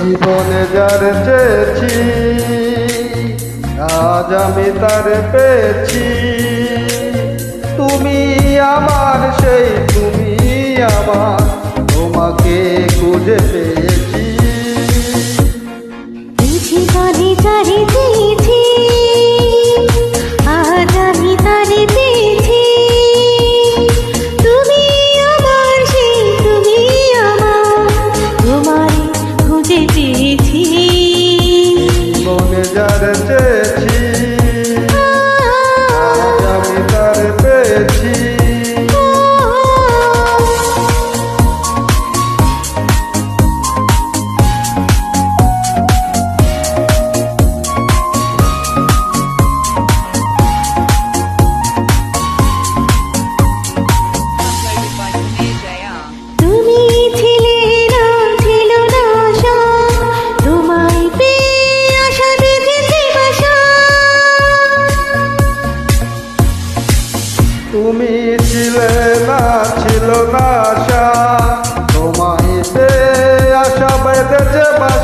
জীবনে যার চেয়েছি আজ আমি তার পেয়েছি। তুমি আমার সেই তুমি আমার। তোমাকে খুঁজে পেয়েছি। জীবনে যারে পেয়েছি আজ আমি তারে পেয়েছি। তুমি আমার সেই তুমি আমার তোমারে খুঁজে পেয়েছি। জীবনে যার তুমি ছিলে না ছিল না আশা। তোমায় আশা বেঁধেছে বাসা।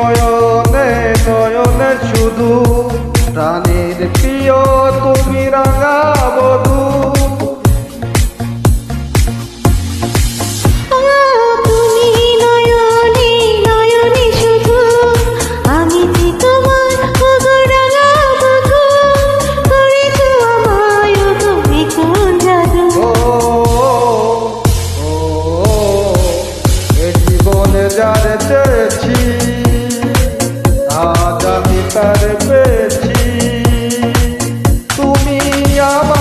নয়নে নয়নে শুধু। প্রাণের প্রিয় তুমি রাঙা বধূ। তুমি নয়নে আকার পেয়েছি তুমি আমার